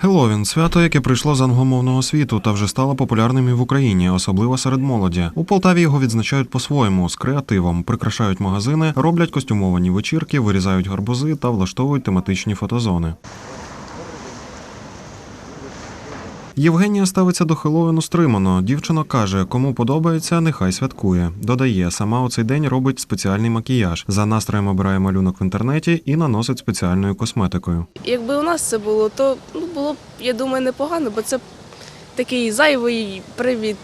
Хеллоуін – свято, яке прийшло з англомовного світу та вже стало популярним і в Україні, особливо серед молоді. У Полтаві його відзначають по-своєму з креативом, прикрашають магазини, роблять костюмовані вечірки, вирізають гарбузи та влаштовують тематичні фотозони. Євгенія ставиться до Хеллоуіну стримано. Дівчина каже, кому подобається, нехай святкує. Додає, сама у цей день робить спеціальний макіяж. За настроєм обирає малюнок в інтернеті і наносить спеціальною косметикою. Якби у нас це було, то ну, було б, я думаю, непогано, бо це такий зайвий привід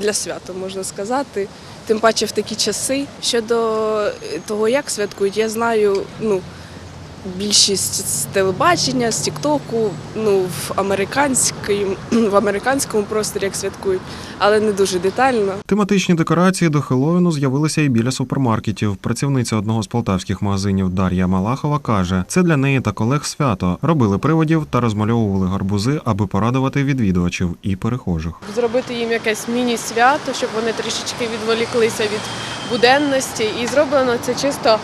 для свята, можна сказати. Тим паче в такі часи. Щодо того, як святкують, я знаю, ну, більшість з телебачення, з Тіктоку, ну, в, американській, в американському просторі як святкують, але не дуже детально. Тематичні декорації до Хеллоуіну з'явилися і біля супермаркетів. Працівниця одного з полтавських магазинів Дар'я Малахова каже, це для неї та колег свято. Робили приводів та розмальовували гарбузи, аби порадувати відвідувачів і перехожих. зробити їм якесь міні-свято, щоб вони трішечки відволіклися від буденності. І зроблено це чисто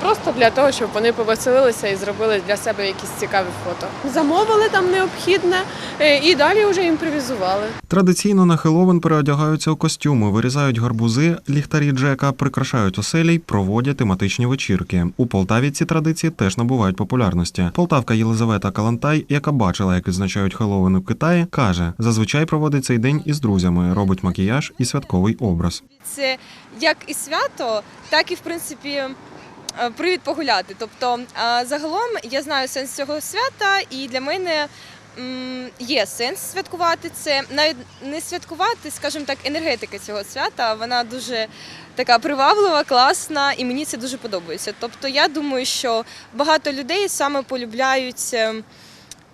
просто для того, щоб вони повеселилися і зробили для себе якісь цікаві фото. Замовили там необхідне е, і далі вже імпровізували. Традиційно на Хеллоуін переодягаються у костюми, вирізають гарбузи, ліхтарі Джека, прикрашають оселі й проводять тематичні вечірки. У Полтаві ці традиції теж набувають популярності. Полтавка Єлизавета Калантай, яка бачила, як відзначають Хеллоуін у Китаї, каже, зазвичай проводить цей день із друзями, робить макіяж і святковий образ. це як і свято, так і в принципі е, привід погуляти. Тобто, е, загалом я знаю сенс цього свята, і для мене є сенс святкувати це. Навіть не святкувати, скажімо так, енергетика цього свята. Вона дуже така приваблива, класна, і мені це дуже подобається. Тобто, я думаю, що багато людей саме полюбляють.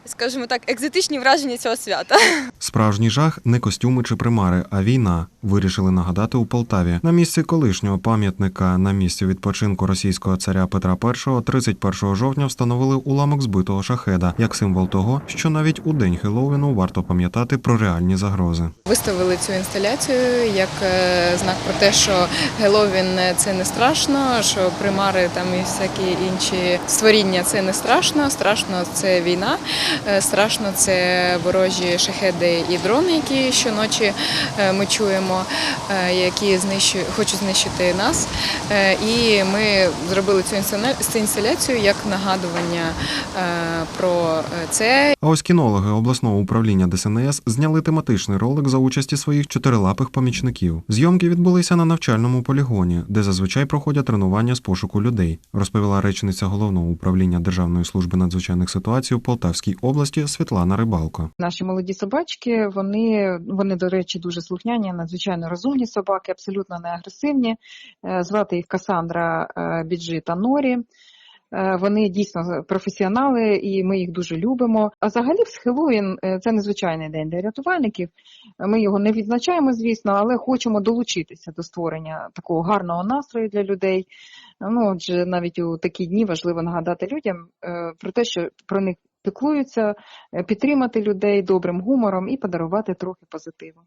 Скажімо так, екзотичні враження цього свята. Справжній жах не костюми чи примари, а війна. Вирішили нагадати у Полтаві. На місці колишнього пам'ятника на місці відпочинку російського царя Петра І 31 жовтня встановили уламок збитого шахеда як символ того, що навіть у день Хеллоуіну варто пам'ятати про реальні загрози. Виставили цю інсталяцію як е, знак про те, що Геловін це не страшно, що примари там і всякі інші створіння це не страшно. Страшно це війна, страшно це ворожі шахеди і дрони, які щоночі е, ми чуємо, е, які знищують, хочуть знищити нас. Е, І ми зробили цю інсталя- інсталяцію як нагадування е, про е, це ось кінологи обласного управління ДСНС зняли тематичний ролик за участі своїх чотирилапих помічників. Зйомки відбулися на навчальному полігоні, де зазвичай проходять тренування з пошуку людей, розповіла речниця головного управління Державної служби надзвичайних ситуацій у Полтавській області Світлана Рибалко. Наші молоді собачки, вони, вони, до речі, дуже слухняні, надзвичайно розумні собаки, абсолютно не агресивні. Е, Звати їх Касандра е, Біджі та Норі. Е, Вони дійсно професіонали, і ми їх дуже любимо. А взагалі, в Хеллоуін е, це незвичайний день для рятувальників. Ми його не відзначаємо, звісно, але хочемо долучитися до створення такого гарного настрою для людей. Ну, отже, навіть у такі дні важливо нагадати людям про те, що про них піклуються, е, підтримати людей добрим гумором і подарувати трохи позитиву.